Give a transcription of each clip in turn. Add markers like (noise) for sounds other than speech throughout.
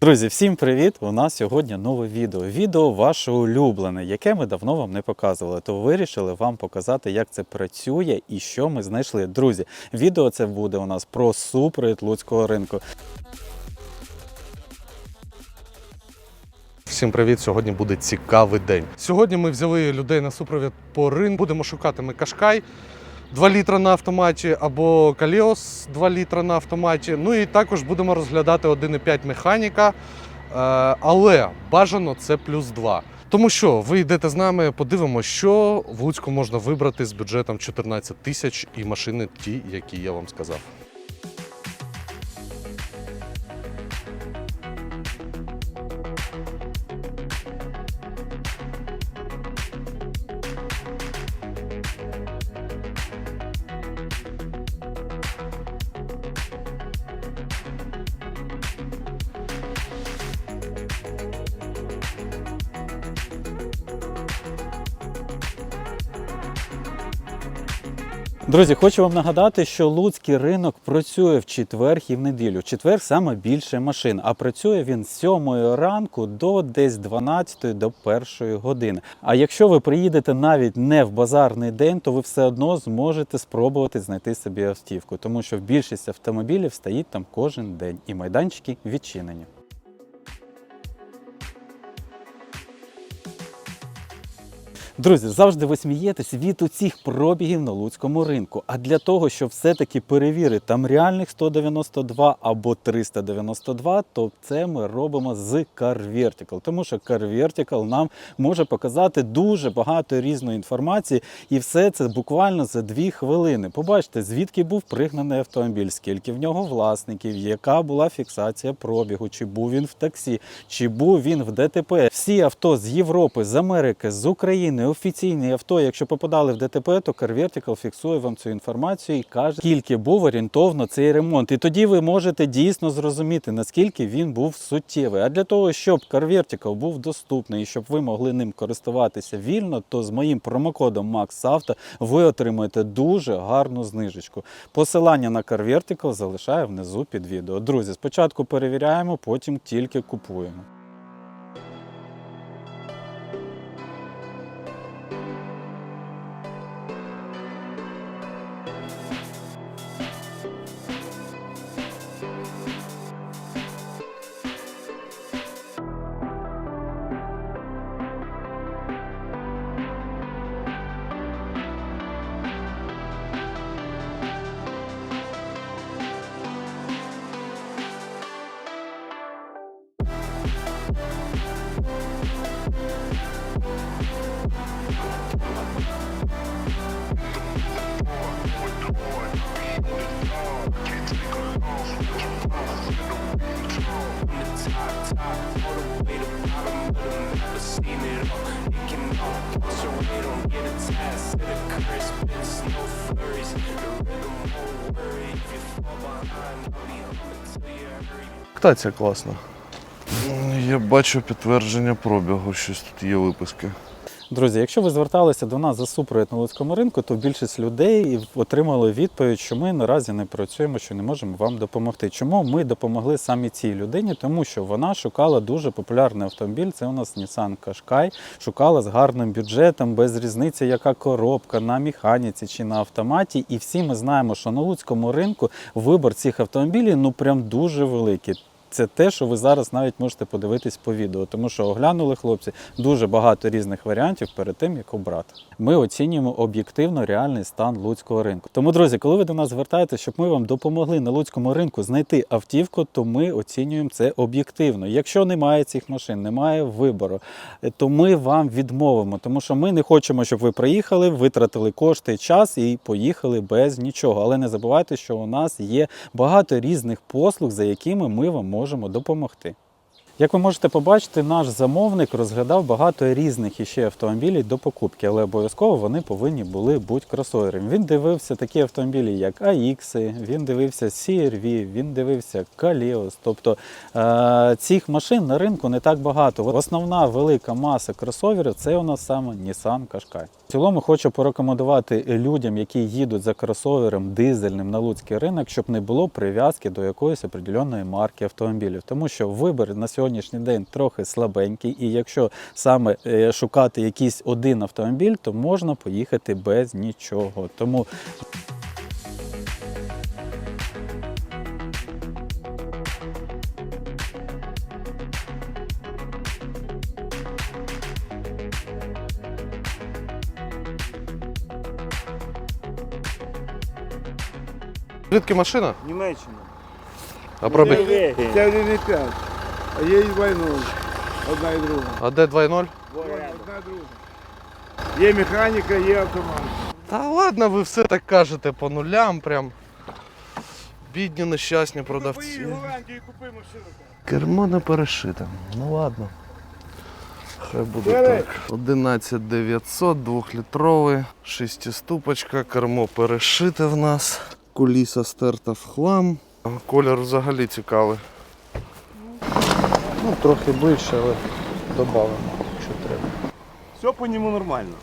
Друзі, всім привіт! У нас сьогодні нове відео. Відео ваше улюблене, яке ми давно вам не показували. То вирішили вам показати, як це працює і що ми знайшли. Друзі, відео це буде у нас про супровід луцького ринку. Всім привіт! Сьогодні буде цікавий день. Сьогодні ми взяли людей на супровід по ринку. Будемо шукати ми кашкай 2 літра на автоматі або Каліос 2 літра на автоматі. Ну і також будемо розглядати 1,5 механіка. Е, Але бажано це плюс 2. Тому що ви йдете з нами, подивимося, що в Луцьку можна вибрати з бюджетом 14 тисяч і машини ті, які я вам сказав. Друзі, хочу вам нагадати, що луцький ринок працює в четвер і в неділю. В четвер саме більше машин, а працює він з 7 ранку до десь 12 до 1 години. А якщо ви приїдете навіть не в базарний день, то ви все одно зможете спробувати знайти собі автівку, тому що більшість автомобілів стоїть там кожен день, і майданчики відчинені. Друзі, завжди ви смієтесь від усіх пробігів на луцькому ринку. А для того, щоб все-таки перевірити там реальних 192 або 392, то це ми робимо з Car Vertical. Тому що Car Vertical нам може показати дуже багато різної інформації, і все це буквально за 2 хвилини. Побачите, звідки був пригнаний автомобіль, скільки в нього власників, яка була фіксація пробігу, чи був він в таксі, чи був він в ДТП. Всі авто з Європи, з Америки, з України, офіційні авто, якщо попадали в ДТП, то Car Vertical фіксує вам цю інформацію і каже, скільки був орієнтовно цей ремонт. І тоді ви можете дійсно зрозуміти, наскільки він був суттєвий. А для того, щоб Car Vertical був доступний і щоб ви могли ним користуватися вільно, то з моїм промокодом MaxAuto ви отримаєте дуже гарну знижечку. Посилання на Car Vertical залишаю внизу під відео. Друзі, спочатку перевіряємо, потім тільки купуємо. Комплектація класна. Я бачу підтвердження пробігу, щось тут є виписки. Друзі, якщо ви зверталися до нас за супровід на Луцькому ринку, то більшість людей отримали відповідь, що ми наразі не працюємо, що не можемо вам допомогти. Чому ми допомогли саме цій людині? Тому що вона шукала дуже популярний автомобіль. Це у нас Nissan Qashqai, шукала з гарним бюджетом, без різниці, яка коробка на механіці чи на автоматі. І всі ми знаємо, що на Луцькому ринку вибор цих автомобілів ну прям дуже великий. Це те, що ви зараз навіть можете подивитись по відео, тому що оглянули хлопці дуже багато різних варіантів перед тим, як обрати. Ми оцінюємо об'єктивно реальний стан луцького ринку. Тому, друзі, коли ви до нас звертаєтеся, щоб ми вам допомогли на луцькому ринку знайти автівку, то ми оцінюємо це об'єктивно. Якщо немає цих машин, немає вибору, то ми вам відмовимо, тому що ми не хочемо, щоб ви приїхали, витратили кошти, час і поїхали без нічого. Але не забувайте, що у нас є багато різних послуг, за якими ми вам можемо допомогти. Як ви можете побачити, наш замовник розглядав багато різних іще автомобілів до покупки, але обов'язково вони повинні були бути кросоверами. Він дивився такі автомобілі, як AX, він дивився CR-V, він дивився Kaleos. Тобто е- цих машин на ринку не так багато. Основна велика маса кросоверів це у нас саме Nissan Qashqai. В цілому хочу порекомендувати людям, які їдуть за кросовером дизельним на луцький ринок, щоб не було прив'язки до якоїсь определеної марки автомобілів, тому що вибір на сьогоднішній день трохи слабенький, і якщо саме е, шукати якийсь один автомобіль, то можна поїхати без нічого. Тому Звідки машина? Німеччина. А пробіг? Це 1,5, а є і 2,0. Одна і друга. А де 2.0? Одна і друга. Є механіка, є автомат. Та ладно, ви все так кажете по нулям, прям. Бідні нещасні продавці. Голландію купи машину. Кермо не перешите. Ну ладно. Хай буде Бери. так. 11900, 2-літровий, шестиступочка, кермо перешите в нас. Куліса стерта в хлам. Колір взагалі цікавий. ну, трохи більше, але додамо, що треба. Все по ньому нормально.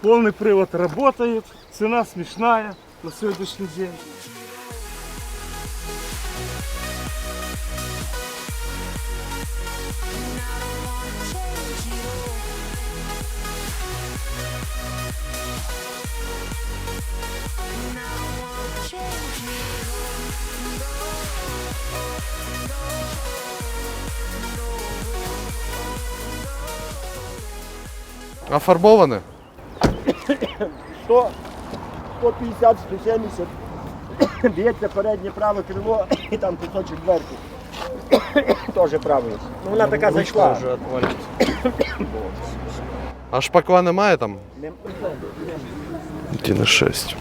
Повний привод працює, ціна смішна на сьогоднішній день. А фарбоване? 100, 150, 170. Б'ється переднє праве крило і там кусочок дверки. Теж правий. Ну вона така зайшла. А шпакла немає там? Не- Ті на 6.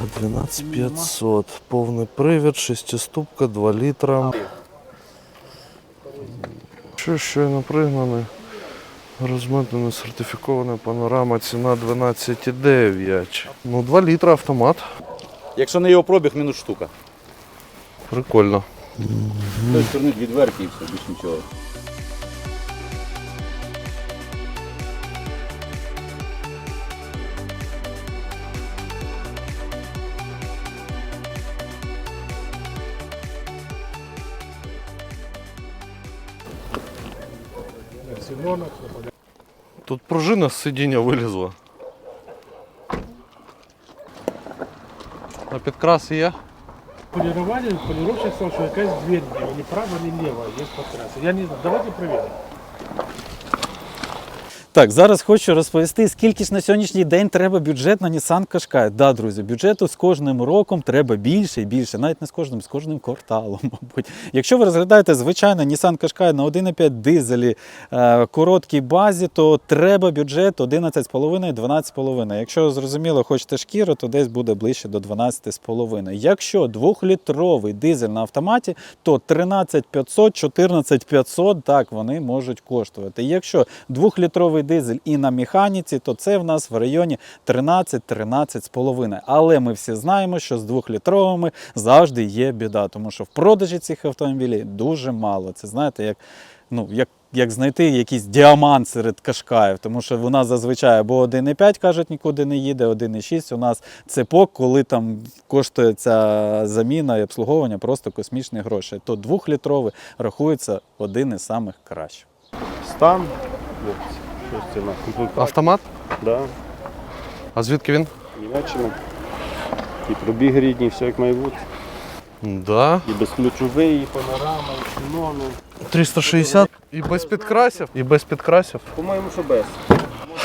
Двенадцать пятьсот. Повний привід, шестиступка, 2 літра. Що щойно пригнаний? Розмитнена сертифікована панорама, ціна 12,9. Ну, 2 літра автомат. Якщо на його пробіг, мінус штука. Прикольно. Тобто дверки і все, більш нічого. Тут пружина з сидіння вилізла. А підкраси є? Полировали, полировщик сказал, что какая дверь не право, не лево, есть подкрасы. Я не знаю, давайте проверим. Так, зараз хочу розповісти, скільки ж на сьогоднішній день треба бюджет на Nissan Qashqai. Да, друзі, бюджету з кожним роком треба більше і більше, навіть не з кожним, з кожним кварталом, (laughs) мабуть. Якщо ви розглядаєте звичайно Nissan Qashqai на 1,5 дизелі е, короткій базі, то треба бюджет 11,5-12,5. Якщо зрозуміло, хочете шкіру, то десь буде ближче до 12,5. Якщо 2-літровий дизель на автоматі, то 13500, 14500, так вони можуть коштувати. Якщо 2-літровий дизель і на механіці, то це в нас в районі 13-13,5. Але ми всі знаємо, що з 2-літровими завжди є біда, тому що в продажі цих автомобілів дуже мало. Це знаєте, як, ну, як як знайти якийсь діамант серед кашкаїв, тому що у нас зазвичай або 1,5 кажуть, нікуди не їде, 1,6 у нас цепок, коли там коштує ця заміна і обслуговування просто космічні гроші. То 2-літровий рахується один із самих кращих. Стан. Хлопці, Що з ціна? Автомат? Да. А звідки він? Німеччина. І пробіг рідні, все як має бути. Да. І безключовий, і панорама, і кінони. 360. І без підкрасів? І без підкрасів. По-моєму, що без. (laughs)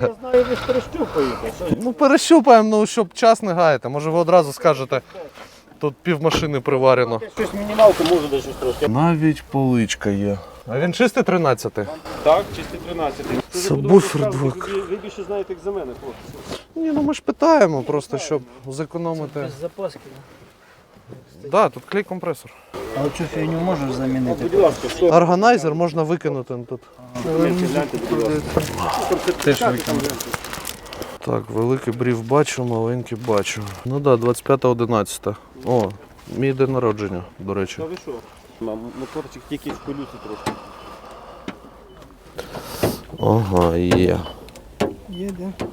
Я знаю, ви ж перещупаєте. Що Ну, перещупаємо, ну щоб час не гаяти. Може ви одразу скажете, тут пів машини приварено. щось мінімалку може десь щось трошки. Навіть поличка є. А він чистий 13? Так, чисті 13. Це буфер двок. Ви більше знаєте, як за мене, хлопці. Ні, ну ми ж питаємо просто, щоб зекономити. запаски. Да, тут клей компресор. А оцю фігню можеш замінити? Будь ласка, що? Органайзер можна викинути тут. Теж. Так, великий брів бачу, маленький бачу. Ну так, да, 25-11. О, мій день народження, до речі. Моторчик тільки в колюсі трохи. Ага, є. Є, да.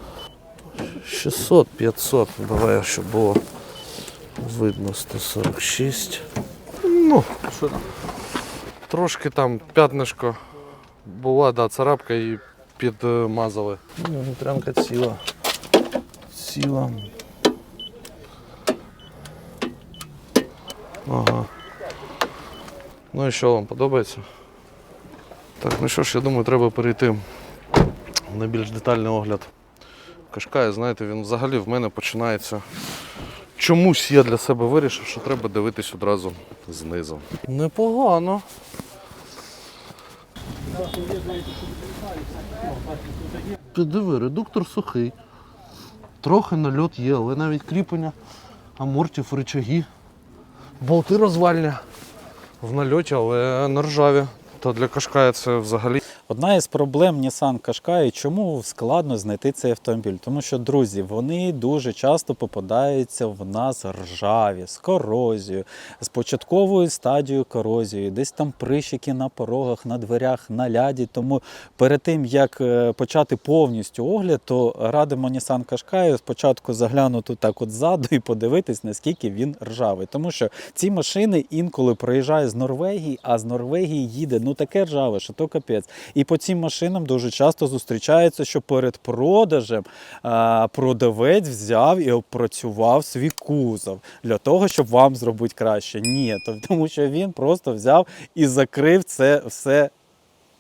600, 500. Давай, щоб було видно 146. Ну, що там? Трошки там п'ятнишко була, да, царапка і підмазали. Ну, Внутрянка ціла. Ціла. Ага. Ну і що вам подобається? Так, ну що ж, я думаю, треба перейти на більш детальний огляд. Кашкай, знаєте, він взагалі в мене починається. Чомусь я для себе вирішив, що треба дивитись одразу знизу. Непогано. Підиви, редуктор сухий. Трохи нальот є, але навіть кріплення амортів, рычаги. Болти розвальні в нальоті, але на ржаві. Та для Кашкая це взагалі Одна із проблем Nissan Qashqai, чому складно знайти цей автомобіль? Тому що, друзі, вони дуже часто попадаються в нас ржаві, з корозією, з початковою стадією корозії, десь там прищики на порогах, на дверях, на ляді. Тому перед тим як е, почати повністю огляд, то радимо Nissan Qashqai спочатку заглянути так от ззаду і подивитись, наскільки він ржавий. Тому що ці машини інколи проїжджають з Норвегії, а з Норвегії їде ну таке ржаве, що то капець. І по цим машинам дуже часто зустрічається, що перед продажем продавець взяв і опрацював свій кузов для того, щоб вам зробити краще. Ні, то тому що він просто взяв і закрив це все.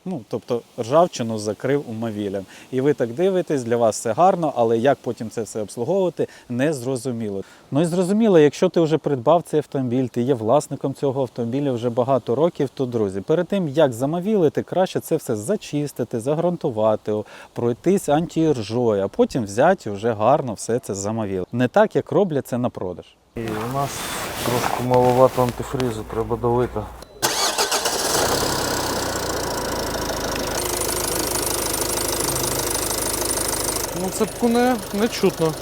Ну, тобто ржавчину закрив умовілем. І ви так дивитесь, для вас все гарно, але як потім це все обслуговувати, не зрозуміло. Ну і зрозуміло, якщо ти вже придбав цей автомобіль, ти є власником цього автомобіля вже багато років, то друзі, перед тим як замовілити, краще це все зачистити, загрунтувати, пройтись антиржою, а потім взяти вже гарно все це замовіли. Не так, як роблять це на продаж. І у нас трошки маловато антифрізу, треба долити. Цепку не, не чутно.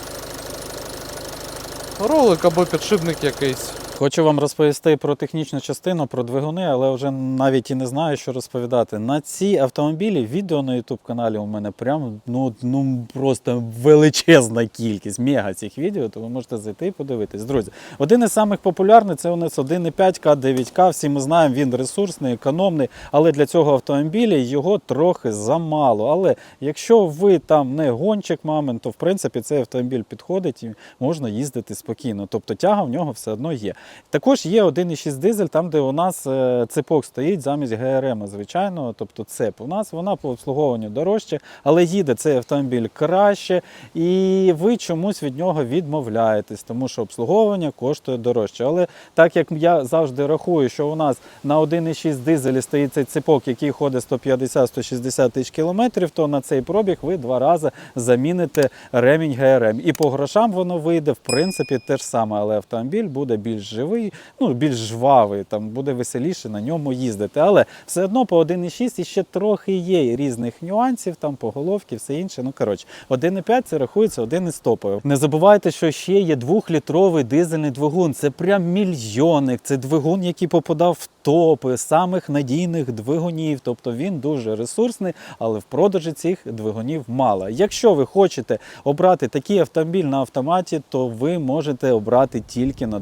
Ролик або підшипник якийсь. Хочу вам розповісти про технічну частину, про двигуни, але вже навіть і не знаю, що розповідати. На ці автомобілі відео на YouTube каналі у мене прям ну, ну просто величезна кількість, мега цих відео, то ви можете зайти і подивитись. Друзі, один із самих популярних це у нас 1.5 К9К. Всі ми знаємо, він ресурсний, економний, але для цього автомобіля його трохи замало. Але якщо ви там не гонщик мамин, то в принципі цей автомобіль підходить і можна їздити спокійно. Тобто тяга в нього все одно є. Також є 1,6 дизель, там, де у нас е, цепок стоїть замість ГРМ, звичайно, тобто цеп. У нас вона по обслуговуванню дорожче, але їде цей автомобіль краще, і ви чомусь від нього відмовляєтесь, тому що обслуговування коштує дорожче. Але так як я завжди рахую, що у нас на 1,6 дизелі стоїть цей цепок, який ходить 150-160 тисяч кілометрів, то на цей пробіг ви два рази заміните ремінь ГРМ. І по грошам воно вийде, в принципі, те ж саме, але автомобіль буде більш живий, ну більш жвавий, там буде веселіше на ньому їздити. Але все одно по 1,6 і ще трохи є різних нюансів, там по головці, все інше. Ну коротше, 1,5 це рахується один із топових. Не забувайте, що ще є двохлітровий дизельний двигун. Це прям мільйонник. Це двигун, який попадав в топи самих надійних двигунів. Тобто він дуже ресурсний, але в продажі цих двигунів мало. Якщо ви хочете обрати такий автомобіль на автоматі, то ви можете обрати тільки на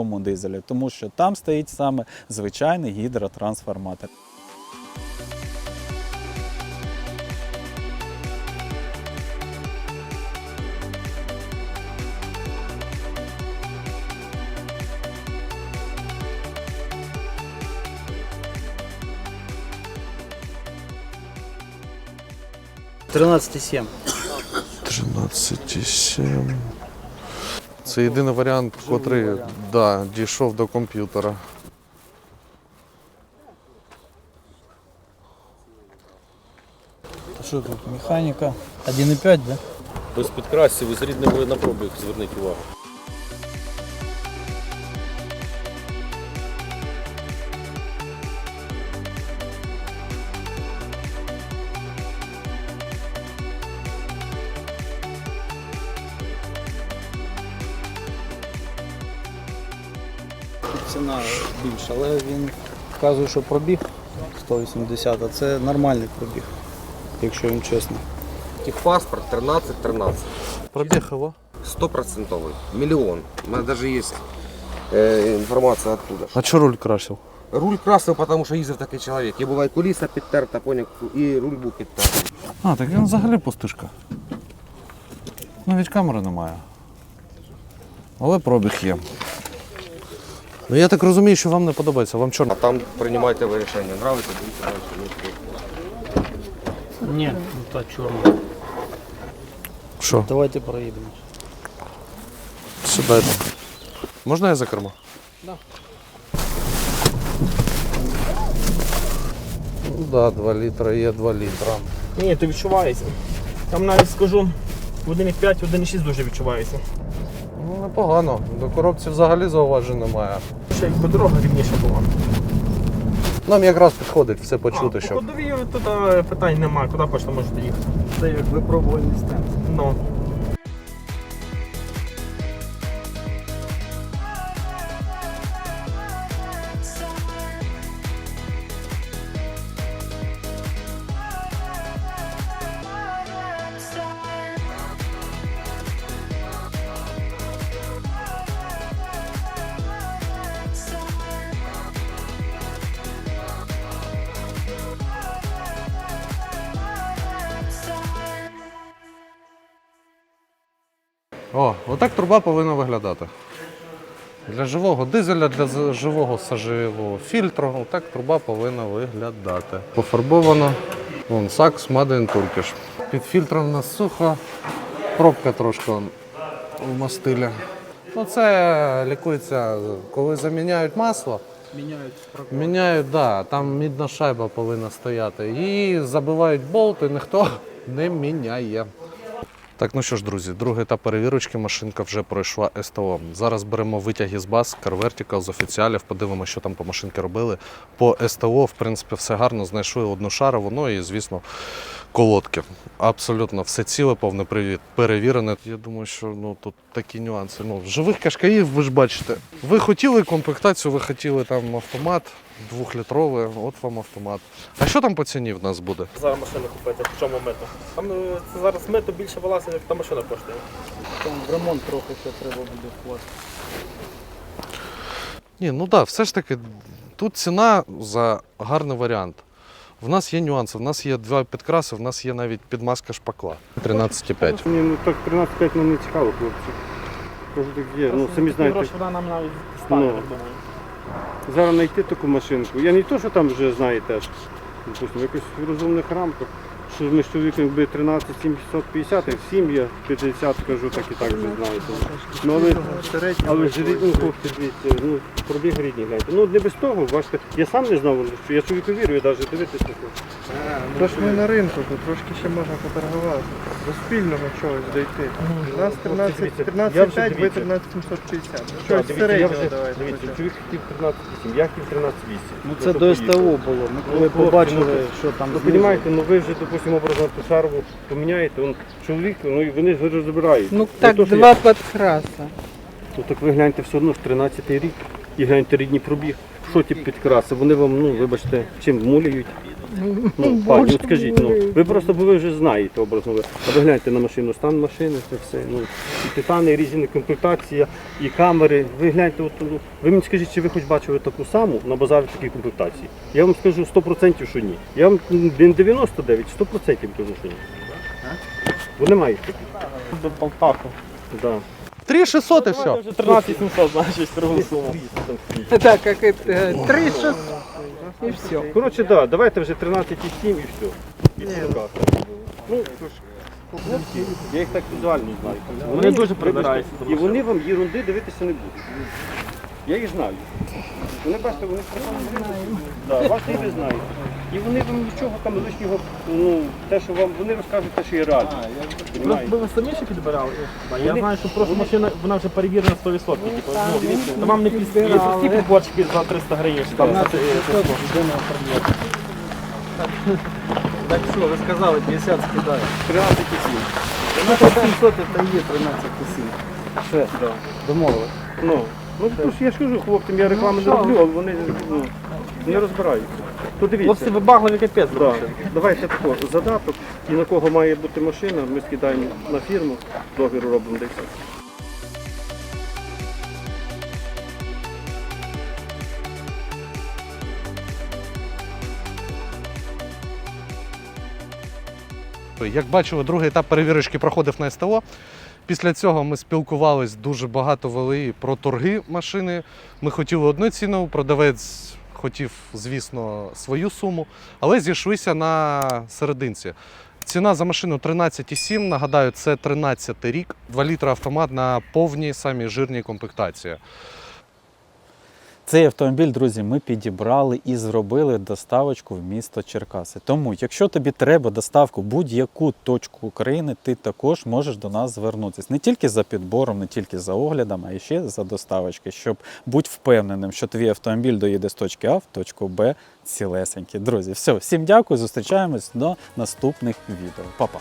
двохлітровому дизелі, тому що там стоїть саме звичайний гідротрансформатор. Тринадцатый семь. 13,7. Це єдиний варіант, котрий да, дійшов до комп'ютера. Що тут? Механіка. 1,5, да? Без підкрасів з рідним на пробіг зверніть увагу. Але він вказує, що пробіг 180, а це нормальний пробіг, якщо їм чесно. Техпаспорт 13-13. Пробіг його. Стопроцентовый. Миллион. У меня даже есть э, информация оттуда. А чого руль красив? Руль красив, потому що їздив такий чоловік. І була і куліса підтерта, поняв, і руль був підтертий. А, так він взагалі пустишка. Навіть камери немає. Але пробіг є. Ну я так розумію, що вам не подобається, вам чорно. А там приймайте ви рішення. Нравиться, дивіться далі. Нет, ну та чорна. Що? Давайте проїдемо. Сідайте. Можна я за кермо? Ну да, 2 літра є 2 літра. Ні, то відчувається. Там навіть скажу, 1,5, 1,6 дуже відчувається. Ну непогано. До коробці взагалі зауважень немає. Ще якби дорога рівніша була. Нам якраз підходить все почути, а, що. По ходові тут питань немає, куди хочете можете їхати. Це як випробувальний стенд. Ну. О, отак труба повинна виглядати. Для живого дизеля, для живого сажевого фільтру, отак труба повинна виглядати. Пофарбовано. Вон сакс Made in Turkish. Під фільтром у нас сухо, пробка трошки в мастилі. Ну, це лікується, коли заміняють масло. Міняють Міняють, да, там мідна шайба повинна стояти. І забивають болт, і ніхто не міняє. Так, ну що ж, друзі, другий етап перевірочки машинка вже пройшла СТО. Зараз беремо витяги з баз, CarVertical, з офіціалів, подивимося, що там по машинці робили. По СТО, в принципі, все гарно, знайшли одну шарову, ну і, звісно, колодки. Абсолютно все ціле, повне привід, перевірене. Я думаю, що ну, тут такі нюанси. Ну, живих кашкаїв, ви ж бачите. Ви хотіли комплектацію, ви хотіли там автомат двохлітровий, от вам автомат. А що там по ціні в нас буде? Зараз машину купити, в чому мито. Там е, це зараз мито більше вилазить, як та машина коштує. Там в ремонт трохи ще треба буде вкласти. Ні, ну так, да, все ж таки, тут ціна за гарний варіант. В нас є нюанси, в нас є два підкраси, в нас є навіть підмазка шпакла. 13,5. Ні, ну так 13-5 нам не цікаво, хлопці. Кажу, так є. Ну, самі знаєте, Гроші вона нам навіть стане, Ну. я думаю. Зараз знайти таку машинку. Я не то, що там вже знаєте, аж, допустимо, якось в розумних рамках. Що ми з чоловіком якби 13 750, і сім'я 50, кажу, так і так вже знаєте. Ну, але, але ж рідні, ну, хлопці, дивіться, ну, пробіг рідні, гляньте. Ну, не без того, бачите, я сам не знав, що я чоловіку вірю, навіть дивитися хочу. Тож ми на ринку, тут трошки ще можна поторгувати. До спільного чогось дійти. У нас 13, дивіться, 13 я вже 5, ви дивіться. 13 750. Щось середнього давайте. дивіться, чоловік хотів 13,8, я хотів 13,8. Ну це до. СТО було. Ми коли Ну, побачили, ну, що там Ну, розумієте, ну ви вже, допустимо, образно ту шарву поміняєте, он чоловік, ну і вони ж розбирають. Ну так, то, два підкраса. Ну так ви гляньте все одно ж 13 рік і гляньте рідні пробіг. Що ті підкраси? Вони вам, ну вибачте, чим муляють? Ну, пані, от скажіть, ну ви просто бо ви вже знаєте образно. ви. А ви гляньте на машину, стан машини, це все. Ну, і титани, і різні комплектація, і камери. Ви гляньте, от, ну, ви мені скажіть, чи ви хоч бачили таку саму на базарі такій комплектації? Я вам скажу 100% що ні. Я вам не 99, 100% кажу, що ні. Вони мають такі. До Полтавку. Да. 3600 і все. Вже 13 700, значить, другу суму. Так, як це, 3 6 і все. Коротше, да, давайте вже 13,7 і все. І все. Ну, я їх так візуально знаю. Вони дуже прибираються І вони вам єрунди дивитися не будуть. Я їх знаю. Вони бачите, вони да, вас і ви знаєте. І вони вам нічого там лишнього, ну, те, що вам, вони розкажуть те, що є реально. Просто ви самі ще підбирали. Я знаю, що просто машина вона вже перевірена 100%. Типу, ну, то вам не є прості побочки за 300 гривень. що Там, Так що, ви сказали, 50 скидає. 13,7. 700 це є 13,7. Все, домовили. Ну, Ну то ж я ж кажу хлопцям, я реклами не роблю, але вони ну, не розбираються. То дивіться. Хлопці вибагливі капець. Да. Давай ще тако, задаток і на кого має бути машина, ми скидаємо на фірму, договір робимо де все. Як бачили, другий етап перевірочки проходив на СТО. Після цього ми спілкувались, дуже багато вели про торги машини. Ми хотіли одну ціну, продавець хотів, звісно, свою суму, але зійшлися на серединці. Ціна за машину 13,7. Нагадаю, це 13 рік, 2 літра автомат на повній самій жирній комплектації. Цей автомобіль, друзі, ми підібрали і зробили доставочку в місто Черкаси. Тому, якщо тобі треба доставку будь-яку точку України, ти також можеш до нас звернутися не тільки за підбором, не тільки за оглядом, а ще за доставочки, щоб бути впевненим, що твій автомобіль доїде з точки А в точку Б цілесенький. Друзі, все, всім дякую. Зустрічаємось до наступних відео. Па-па!